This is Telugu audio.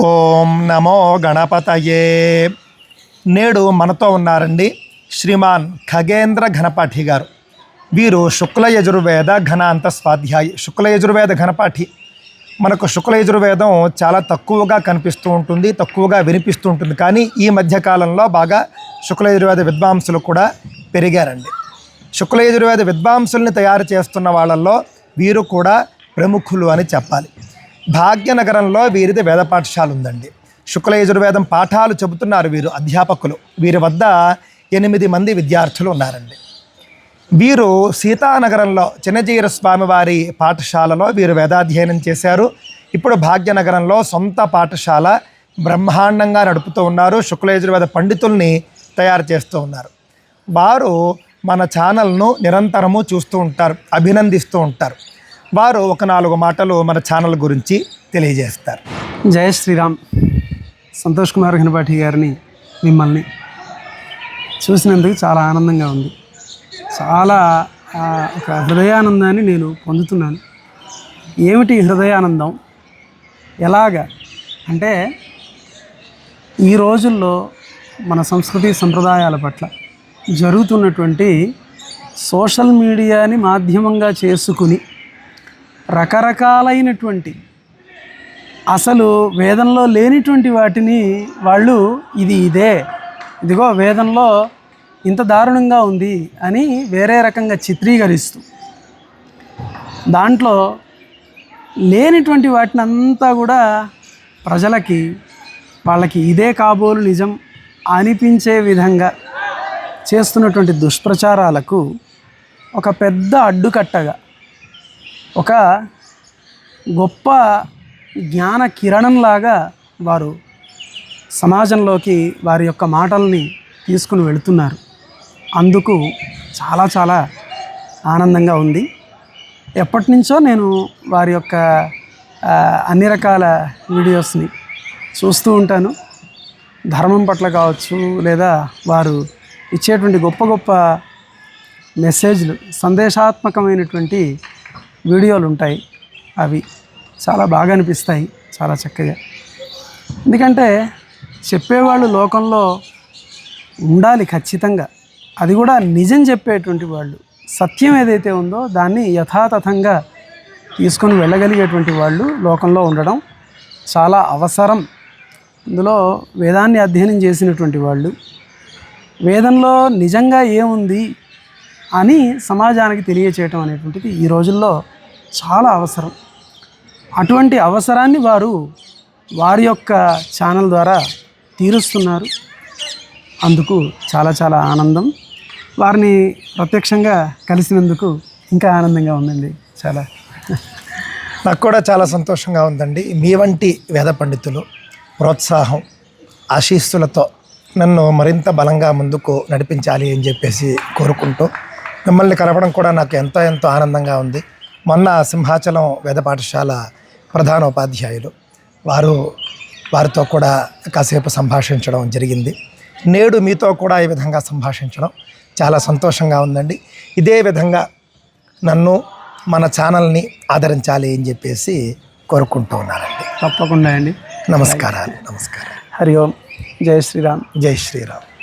ఓం నమో గణపతయే. నేడు మనతో ఉన్నారండి శ్రీమాన్ ఖగేంద్ర ఘనపాఠి గారు. వీరు శుక్ల యజుర్వేద ఘనాంత స్వాధ్యాయి శుక్ల యజుర్వేద ఘనపాఠి. మనకు శుక్ల యజుర్వేదం చాలా తక్కువగా కనిపిస్తూ ఉంటుంది తక్కువగా వినిపిస్తూ ఉంటుంది. కానీ ఈ మధ్యకాలంలో బాగా శుక్ల యజుర్వేద విద్వాంసులు కూడా పెరిగారండి. శుక్ల యజుర్వేద విద్వాంసుల్ని తయారు చేస్తున్న వాళ్ళల్లో వీరు కూడా ప్రముఖులు అని చెప్పాలి. భాగ్యనగరంలో వీరిది వేద పాఠశాల ఉందండి. శుక్ల యజుర్వేదం పాఠాలు చెబుతున్నారు వీరు అధ్యాపకులు. వీరి వద్ద ఎనిమిది మంది విద్యార్థులు ఉన్నారండి. వీరు సీతానగరంలో చిన్నజీర స్వామివారి పాఠశాలలో వీరు వేదాధ్యయనం చేశారు. ఇప్పుడు భాగ్యనగరంలో సొంత పాఠశాల బ్రహ్మాండంగా నడుపుతూ ఉన్నారు. శుక్లయజుర్వేద పండితుల్ని తయారు చేస్తూ ఉన్నారు. వారు మన ఛానల్ను నిరంతరము చూస్తూ ఉంటారు అభినందిస్తూ ఉంటారు. వారు ఒక నాలుగు మాటలు మన ఛానల్ గురించి తెలియజేస్తారు. జయ శ్రీరామ్. సంతోష్ కుమార్ ఘనపాఠి గారిని మిమ్మల్ని చూసినందుకు చాలా ఆనందంగా ఉంది. చాలా ఒక హృదయానందాన్ని నేను పొందుతున్నాను. ఏమిటి హృదయానందం? ఎలాగా? అంటే ఈ రోజుల్లో మన సంస్కృతి సంప్రదాయాల పట్ల జరుగుతున్నటువంటి సోషల్ మీడియాని మాధ్యమంగా చేసుకుని రకరకాలైనటువంటి అసలు వేదంలో లేనిటువంటి వాటిని వాళ్ళు ఇది ఇదే ఇదిగో వేదంలో ఇంత దారుణంగా ఉంది అని వేరే రకంగా చిత్రీకరిస్తూ. దాంట్లో లేనిటువంటి వాటిని అంతా కూడా ప్రజలకి వాళ్ళకి ఇదే కాబోలు నిజం అనిపించే విధంగా చేస్తున్నటువంటి దుష్ప్రచారాలకు ఒక పెద్ద అడ్డుకట్టగా ఒక గొప్ప జ్ఞాన కిరణంలాగా వారు సమాజంలోకి వారి యొక్క మాటల్ని తీసుకుని వెళుతున్నారు. అందుకు చాలా చాలా ఆనందంగా ఉంది. ఎప్పటి నుంచో నేను వారి యొక్క అన్ని రకాల వీడియోస్ని చూస్తూ ఉంటాను. ధర్మం పట్ల కావచ్చు లేదా వారు ఇచ్చేటువంటి గొప్ప గొప్ప మెసేజ్లు సందేశాత్మకమైనటువంటి వీడియోలు ఉంటాయి. అవి చాలా బాగా అనిపిస్తాయి. చాలా చక్కగా. ఎందుకంటే చెప్పేవాళ్ళు లోకంలో ఉండాలి ఖచ్చితంగా. అది కూడా నిజం చెప్పేటువంటి వాళ్ళు. సత్యం ఏదైతే ఉందో దాన్ని యథాతథంగా తీసుకొని వెళ్ళగలిగేటువంటి వాళ్ళు లోకంలో ఉండడం చాలా అవసరం. ఇందులో వేదాన్ని అధ్యయనం చేసినటువంటి వాళ్ళు వేదంలో నిజంగా ఏముంది అని సమాజానికి తెలియచేయటం అనేటువంటిది ఈ రోజుల్లో చాలా అవసరం. అటువంటి అవసరాన్ని వారు వారి యొక్క ఛానల్ ద్వారా తీరుస్తున్నారు. అందుకు చాలా చాలా ఆనందం. వారిని ప్రత్యక్షంగా కలిసినందుకు ఇంకా ఆనందంగా ఉందండి. చాలా. నాకు కూడా చాలా సంతోషంగా ఉందండి. మీ వంటి వేద పండితులు ప్రోత్సాహం ఆశీస్సులతో నన్ను మరింత బలంగా ముందుకు నడిపించాలి అని చెప్పేసి కోరుకుంటూ మిమ్మల్ని కలపడం కూడా నాకు ఎంతో ఎంతో ఆనందంగా ఉంది. మొన్న సింహాచలం వేద పాఠశాల ప్రధాన ఉపాధ్యాయులు వారు వారితో కూడా కాసేపు సంభాషించడం జరిగింది. నేడు మీతో కూడా ఈ విధంగా సంభాషించడం చాలా సంతోషంగా ఉందండి. ఇదే విధంగా నన్ను మన ఛానల్ని ఆదరించాలి అని చెప్పేసి కోరుకుంటూ ఉన్నానండి. తప్పకుండా అండి. నమస్కారాలు నమస్కారం హరి ఓం. జై శ్రీరామ్. జై శ్రీరామ్.